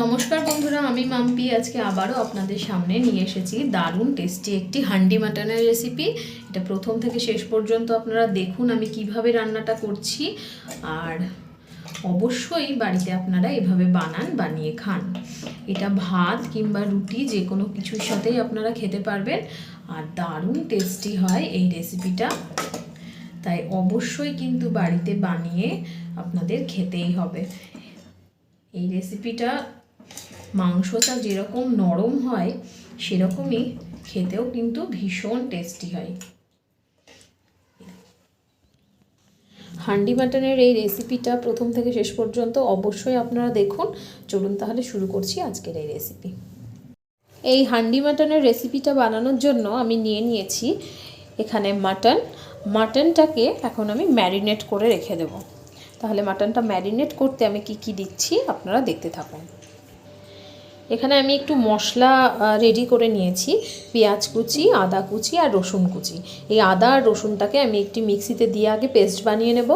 নমস্কার বন্ধুরা, আমি মাম্পি। আজকে আবারও আপনাদের সামনে নিয়ে এসেছি দারুণ টেস্টি একটি হান্ডি মাটনের রেসিপি। এটা প্রথম থেকে শেষ পর্যন্ত আপনারা দেখুন আমি কীভাবে রান্নাটা করছি। আর অবশ্যই বাড়িতে আপনারা এভাবে বানান, বানিয়ে খান। এটা ভাত কিংবা রুটি যে কোনো কিছুর সাথেই আপনারা খেতে পারবেন। আর দারুণ টেস্টি হয় এই রেসিপিটা। তাই অবশ্যই কিন্তু বাড়িতে বানিয়ে আপনাদের খেতেই হবে। এই রেসিপিটা মাংসটা যেরকম নরম হয়, সেরকমই খেতেও কিন্তু ভীষণ টেস্টি হয়। হান্ডি মাটনের এই রেসিপিটা প্রথম থেকে শেষ পর্যন্ত অবশ্যই আপনারা দেখুন। চলুন তাহলে শুরু করছি আজকের এই রেসিপি এই হান্ডি মাটনের রেসিপিটা বানানোর জন্য আমি নিয়ে নিয়েছি এখানে মাটন। মাটনটাকে এখন আমি ম্যারিনেট করে রেখে দেবো। তাহলে মাটনটা ম্যারিনেট করতে আমি কি কি দিচ্ছি আপনারা দেখতে থাকুন। এখানে আমি একটু মশলা রেডি করে নিয়েছি। পেঁয়াজ কুচি, আদা কুচি আর রসুন কুচি। এই আদা আর রসুনটাকে আমি একটি মিক্সিতে দিয়ে আগে পেস্ট বানিয়ে নেব।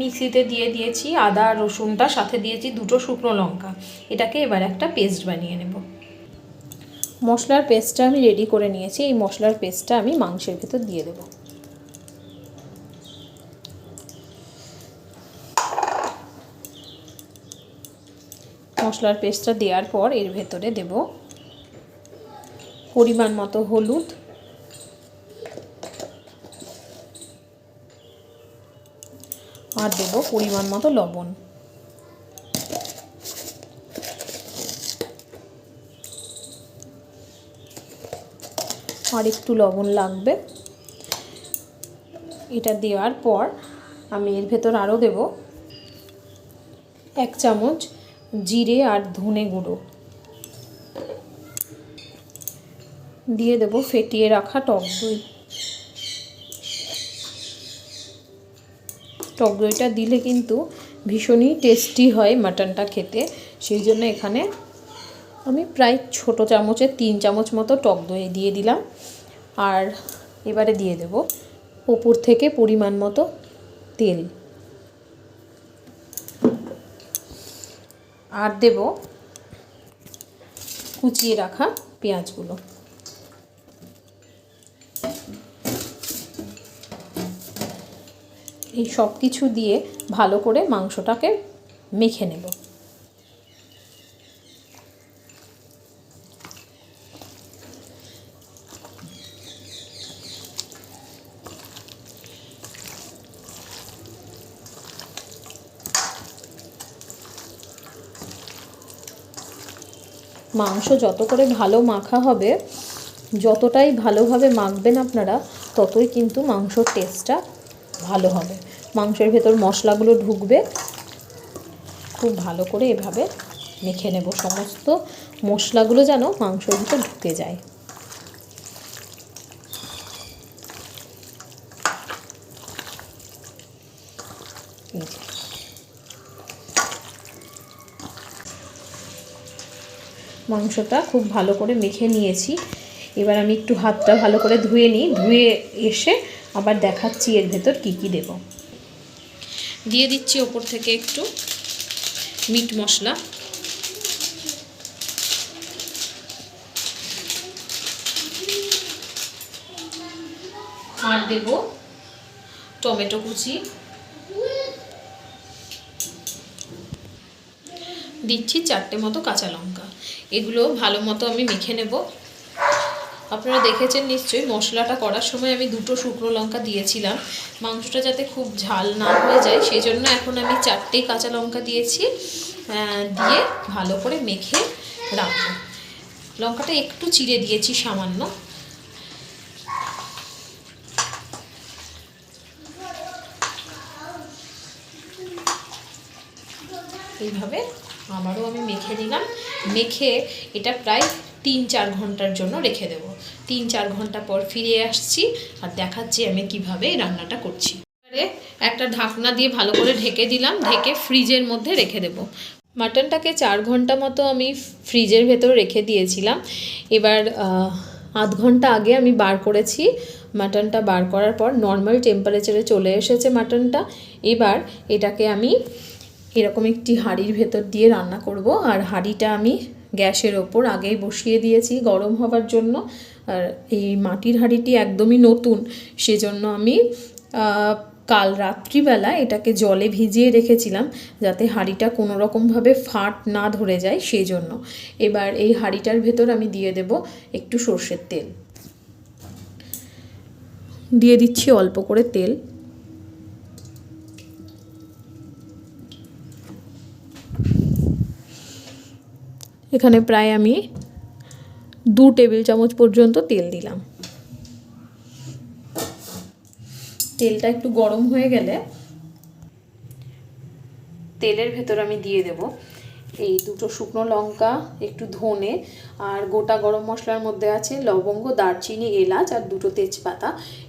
মিক্সিতে দিয়ে দিয়েছি আদা আর রসুনটা, সাথে দিয়েছি দুটো শুকনো লঙ্কা। এটাকে এবার একটা পেস্ট বানিয়ে নেব। মশলার পেস্টটা আমি রেডি করে নিয়েছি। এই মশলার পেস্টটা আমি মাংসের ভেতর দিয়ে দেবো। মশলার পেস্টটা দেওয়ার পর এর ভেতরে দেব পরিমাণ মতো হলুদ। আর দেব পরিমাণ মতো লবণ। আর একটু লবণ লাগবে। এটা দেওয়ার পর আমি এর ভেতর আরও দেব এক চামচ জিরে আর ধনে গুঁড়ো। দিয়ে দেব ফেটিয়ে রাখা টক দই। টক দইটা দিলে কিন্তু ভীষণই টেস্টি হয় মাটনটা খেতে। সেই জন্য এখানে আমি প্রায় ছোট চামচের তিন চামচ মতো টক দই দিয়ে দিলাম। আর এবারে দিয়ে দেব ওপর থেকে পরিমাণ মতো তেল। আর দেব কুচিয়ে রাখা পেঁয়াজগুলো। এই সব কিছু দিয়ে ভালো করে মাংসটাকে মেখে নেব। মাংস যত করে ভালো মাখা হবে, যতটাই ভালোভাবে মাখবেন আপনারা, ততই কিন্তু মাংসর টেস্টটা ভালো হবে। মাংসের ভেতর মশলাগুলো ঢুকবে। খুব ভালো করে এভাবে মেখে নেব। সমস্ত মশলাগুলো যেন মাংসের ভিতর ঢুকে যায়। মাংসটা খুব ভালো করে মেখে নিয়েছি। এবার আমি একটু হাতটা ভালো করে ধুয়ে নিই। ধুয়ে এসে আবার দেখাচ্ছি এর ভেতর কি কি দেব। দিয়ে দিচ্ছি ওপর থেকে একটু মিট মশলা। আর দেব টমেটো কুচি। দিচ্ছি চারটে মতো কাঁচা লঙ্কা। এগুলো ভালো মতো আমি মেখে নেব। আপনারা দেখেছেন নিশ্চয়ই মশলাটা করার সময় আমি দুটো শুকনো লঙ্কা দিয়েছিলাম। মাংসটা যাতে খুব ঝাল না হয়ে যায় সেই জন্য এখন আমি চারটেই কাঁচা লঙ্কা দিয়েছি। দিয়ে ভালো করে মেখে রাখব। লঙ্কাটা একটু চিড়ে দিয়েছি সামান্য। এইভাবে আবারও আমি মেখে দিলাম মেখে এটা প্রায় তিন চার ঘণ্টার জন্য রেখে দেব। তিন চার ঘণ্টা পর ফিরে আসছি আর দেখাচ্ছি আমি কীভাবে রান্নাটা করছি। এবারে একটা ঢাকনা দিয়ে ভালো করে ঢেকে দিলাম, ঢেকে ফ্রিজের মধ্যে রেখে দেব। মাটনটাকে চার ঘণ্টা মতো আমি ফ্রিজের ভেতর রেখে দিয়েছিলাম। এবার আধ ঘণ্টা আগে আমি বার করেছি। মাটনটা বার করার পর নর্মাল টেম্পারেচারে চলে এসেছে মাটনটা। এবার এটাকে আমি এরকম একটি হাঁড়ির ভেতর দিয়ে রান্না করব। আর হাঁড়িটা আমি গ্যাসের ওপর আগেই বসিয়ে দিয়েছি গরম হওয়ার জন্য। আর এই মাটির হাঁড়িটি একদমই নতুন, সেজন্য আমি কাল রাত্রিবেলা এটাকে জলে ভিজিয়ে রেখেছিলাম যাতে হাঁড়িটা কোনো রকমভাবে ফাট না ধরে যায় সেই জন্য এবার এই হাঁড়িটার ভেতর আমি দিয়ে দেব একটু সর্ষের তেল। দিয়ে দিচ্ছি অল্প করে তেল। এখানে প্রায় আমি দু টেবিল চামচ পর্যন্ত তেল দিলাম। তেলটা একটু গরম হয়ে গেলে তেলের ভেতর আমি দিয়ে দেব এই দুটো শুকনো লঙ্কা, একটু ধনে আর গোটা গরম মশলার মধ্যে আছে লবঙ্গ, দারচিনি, এলাচ আর দুটো তেজপাতা।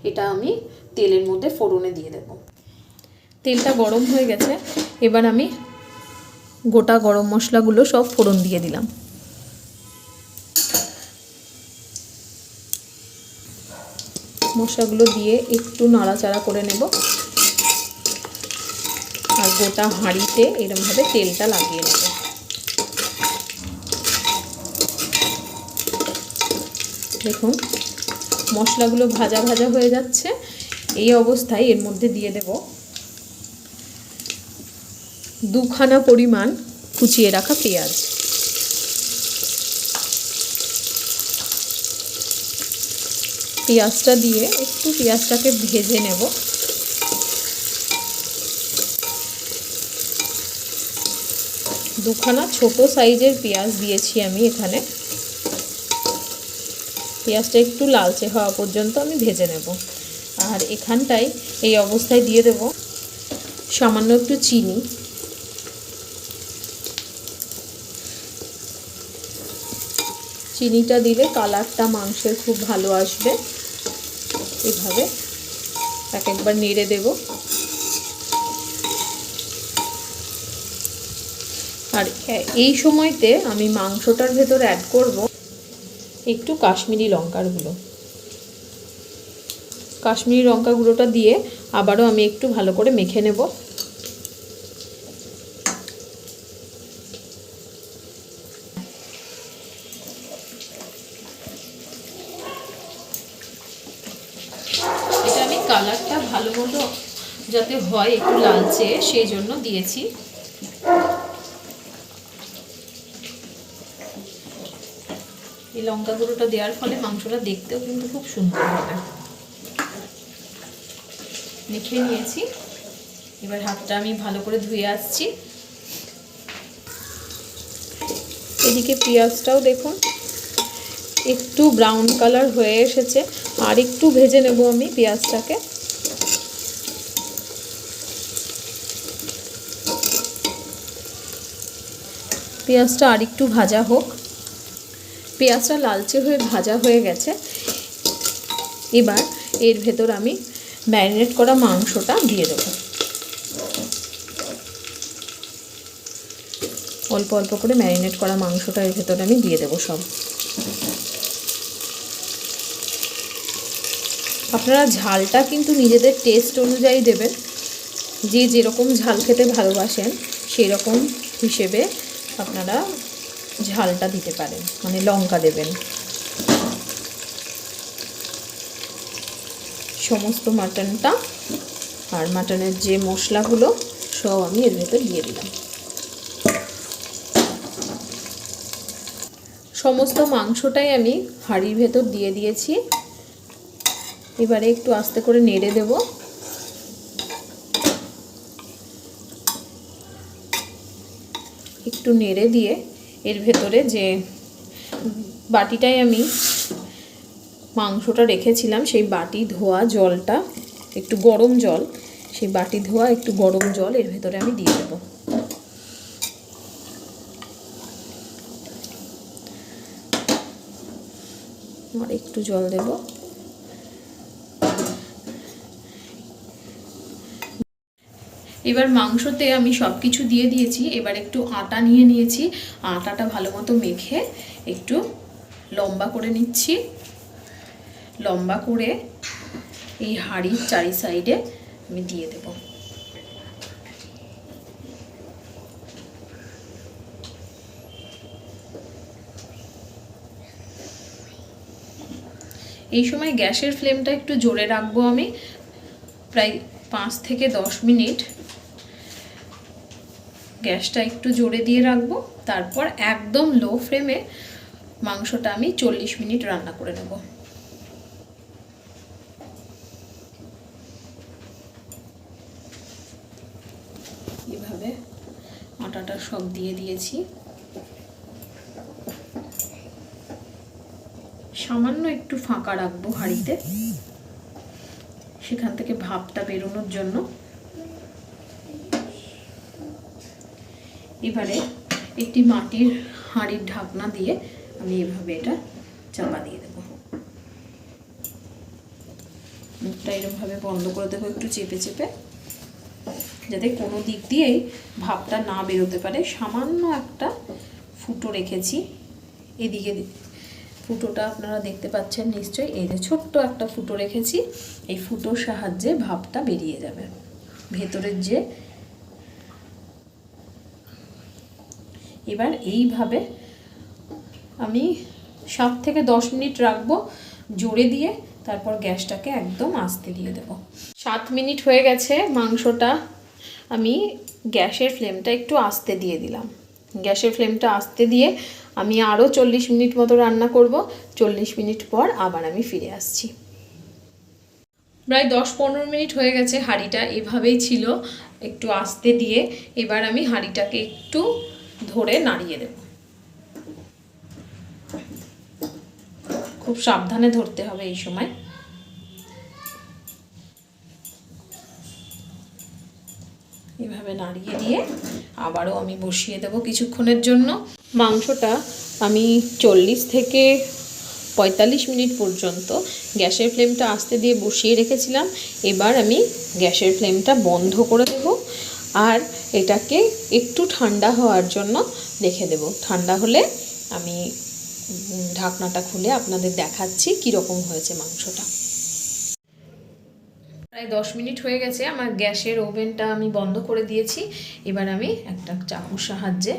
এটা আমি তেলের মধ্যে ফোড়নে দিয়ে দেব। তেলটা গরম হয়ে গেছে। এবার আমি গোটা গরম মশলাগুলো সব ফোড়ন দিয়ে দিলাম। মশলাগুলো দিয়ে একটু নাড়াচাড়া করে নেব। আর গোটা হাঁড়িতে এরমভাবে তেলটা লাগিয়ে নেব। দেখুন, মশলাগুলো ভাজা ভাজা হয়ে যাচ্ছে। এই অবস্থায় এর মধ্যে দিয়ে দেব দুখানা পরিমাণ কুচিয়ে রাখা পেঁয়াজ। পেঁয়াজটা দিয়ে একটু পেঁয়াজটাকে ভেজে নেব। দুখানা ছোট সাইজের পেঁয়াজ দিয়েছি আমি এখানে। পেঁয়াজটা একটু লালচে হওয়া পর্যন্ত আমি ভেজে নেব। আর এখানটায় এই অবস্থায় দিয়ে দেব সামান্য একটু চিনি। চিনিটা দিলে কালারটা মাংসের খুব ভালো আসবে। এভাবে এক একবার নেড়ে দেব। আর এই সময়তে আমি মাংসটার ভেতর অ্যাড করব একটু কাশ্মীরি লঙ্কার গুঁড়ো। কাশ্মীরি লঙ্কা গুঁড়োটা দিয়ে আবারও আমি একটু ভালো করে মেখে নেব এটা আমি কালারটা ভালো মতো যাতে হয় একটু লালচে, সেই জন্য দিয়েছি। এই লঙ্কা গুঁড়োটা দেওয়ার ফলে মাংসটা দেখতেও কিন্তু খুব সুন্দর হবে। মেখে নিয়েছি। এবার হাতটা আমি ভালো করে ধুয়ে আসছি। এদিকে পেঁয়াজটাও দেখুন, একটু ব্রাউন কালার হয়ে এসেছে। আর একটু ভেজে নেব আমি পেঁয়াজটাকে। পেঁয়াজটা আর একটু ভাজা হোক। পেঁয়াজটা লালচে হয়ে ভাজা হয়ে গেছে। এবার এর ভেতর আমি ম্যারিনেট করা মাংসটা দিয়ে দেবো। অল্প অল্প করে ম্যারিনেট করা মাংসটা এর ভেতরে আমি দিয়ে দেবো সব। আপনারা ঝালটা কিন্তু নিজেদের টেস্ট অনুযায়ী দেবেন। যে যেরকম ঝাল খেতে ভালোবাসেন সেই রকম হিসেবে আপনারা ঝালটা দিতে পারেন মানে লঙ্কা দেবেন। সমস্ত মাটনটা আর মাটনের যে মশলাগুলো, সব আমি এর ভেতর দিয়ে দিলাম। সমস্ত মাংসটাই আমি হাঁড়ির ভেতর দিয়ে দিয়েছি। এবারে একটু আস্তে করে নেড়ে দেব। একটু নেড়ে দিয়ে এর ভেতরে যে বাটিটায় আমি মাংসটা রেখেছিলাম, সেই বাটি ধোয়া জলটা, একটু গরম জল, সেই বাটি ধোয়া একটু গরম জল এর ভেতরে আমি দিয়ে দেবো। আর একটু জল দেব। এবার মাংসতে আমি সব কিছু দিয়ে দিয়েছি। এবার একটু আটা নিয়ে নিয়েছি। আটাটা ভালো মতো মেখে একটু লম্বা করে নিচ্ছি। লম্বা করে এই হাঁড়ির চারি সাইডে আমি দিয়ে দেব। এই সময় গ্যাসের ফ্লেমটা একটু জোরে রাখব আমি। প্রায় পাঁচ থেকে দশ মিনিট গ্যাসটা একটু জোরে দিয়ে রাখব। তারপর একদম লো ফ্লেমে মাংসটা আমি চল্লিশ মিনিট রান্না করে নেব। এভাবে আটাটা সব দিয়ে দিয়েছি। সামান্য একটু ফাঁকা রাখব হাঁড়িতে। সেখান থেকে ভাপটা বেরোনোর জন্য। এবারে একটি মাটির হাঁড়ির ঢাকনা দিয়ে আমি এভাবে এটা চাপা দিয়ে দেবো। মুখটা এরকমভাবে বন্ধ করে দেবো একটু চেপে চেপে, যাতে কোনো দিক দিয়েই ভাপটা না বেরোতে পারে। সামান্য একটা ফুটো রেখেছি এদিকে। ফুটোটা আপনারা দেখতে পাচ্ছেন নিশ্চয়ই, এই যে ছোট্ট একটা ফুটো রেখেছি, এই ফুটোর সাহায্যে ভাপটা বেরিয়ে যাবে। ভেতরের যে এবার এইভাবে আমি সাত থেকে দশ মিনিট রাখব, জোরে দিয়ে তারপর গ্যাসটাকে একদম আস্তে দিয়ে দেব। সাত মিনিট হয়ে গেছে, মাংসটা আমি গ্যাসের ফ্লেমটা একটু আস্তে দিয়ে দিলাম। গ্যাসের ফ্লেমটা আস্তে দিয়ে আমি আরও চল্লিশ মিনিট মতো রান্না করব, চল্লিশ মিনিট পর আবার আমি ফিরে আসছি। প্রায় দশ পনেরো মিনিট হয়ে গেছে, হাঁড়িটা এভাবেই ছিল, একটু আস্তে দিয়ে এবার আমি হাঁড়িটাকে একটু ধরে নাড়িয়ে দেব। খুব সাবধানে ধরতে হবে এই সময়। এভাবে নাড়িয়ে দিয়ে আবারও আমি বসিয়ে দেব কিছুক্ষণের জন্য। মাংসটা আমি চল্লিশ থেকে পঁয়তাল্লিশ মিনিট পর্যন্ত গ্যাসের ফ্লেমটা আস্তে দিয়ে বসিয়ে রেখেছিলাম। এবার আমি গ্যাসের ফ্লেমটা বন্ধ করে দেব। আর এটাকে একটু ঠান্ডা হওয়ার জন্য রেখে দেব। ঠান্ডা হলে আমি ঢাকনাটা খুলে আপনাদের দেখাচ্ছি কীরকম হয়েছে মাংসটা। প্রায় দশ মিনিট হয়ে গেছে, আমার গ্যাসের ওভেনটা আমি বন্ধ করে দিয়েছি। এবার আমি একটা চাকুর সাহায্যে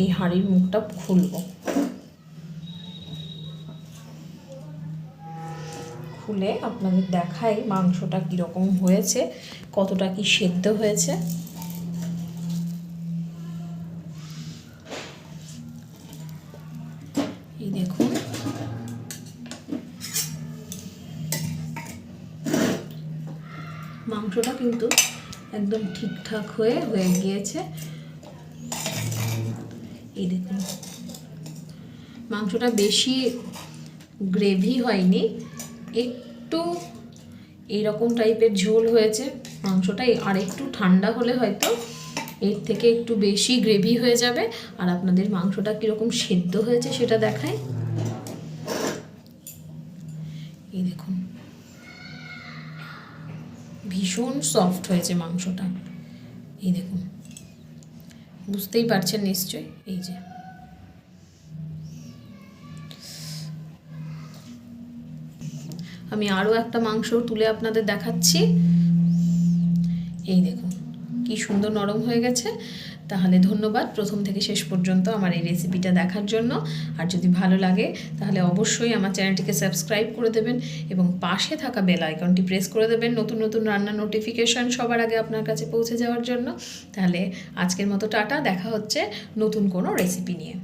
এই হাঁড়ির মুখটা খুলব। খুলে আপনাদের দেখাই মাংসটা কীরকম হয়েছে, কতটা কি সেদ্ধ হয়েছে। এই দেখুন। মাংসটা কিন্তু একদম ঠিকঠাক হয়ে হয়ে গিয়েছে। এই দেখুন। মাংসটা বেশি গ্রেভি হয়নি একটু এইরকম টাইপের ঝোল হয়েছে, মাংসটা আর একটু ঠান্ডা হলে হয়তো এর থেকে একটু বেশি গ্রেভি হয়ে যাবে। আর আপনাদের মাংসটা কীরকম সেদ্ধ হয়েছে সেটা দেখায় এই দেখুন। ভীষণ সফট হয়েছে মাংসটা। এই দেখুন। বুঝতেই পারছেন নিশ্চয় এই যে। আমি আরও একটা মাংস তুলে আপনাদের দেখাচ্ছি। এই দেখুন, কি সুন্দর নরম হয়ে গেছে। তাহলে ধন্যবাদ, প্রথম থেকে শেষ পর্যন্ত আমার এই রেসিপিটা দেখার জন্য। আর যদি ভালো লাগে, তাহলে অবশ্যই আমার চ্যানেলটিকে সাবস্ক্রাইব করে দেবেন এবং পাশে থাকা বেল আইকনটি প্রেস করে দেবেন নতুন নতুন রান্নার নোটিফিকেশান সবার আগে আপনার কাছে পৌঁছে যাওয়ার জন্য। তাহলে আজকের মতো টাটা, দেখা হচ্ছে নতুন কোনো রেসিপি নিয়ে।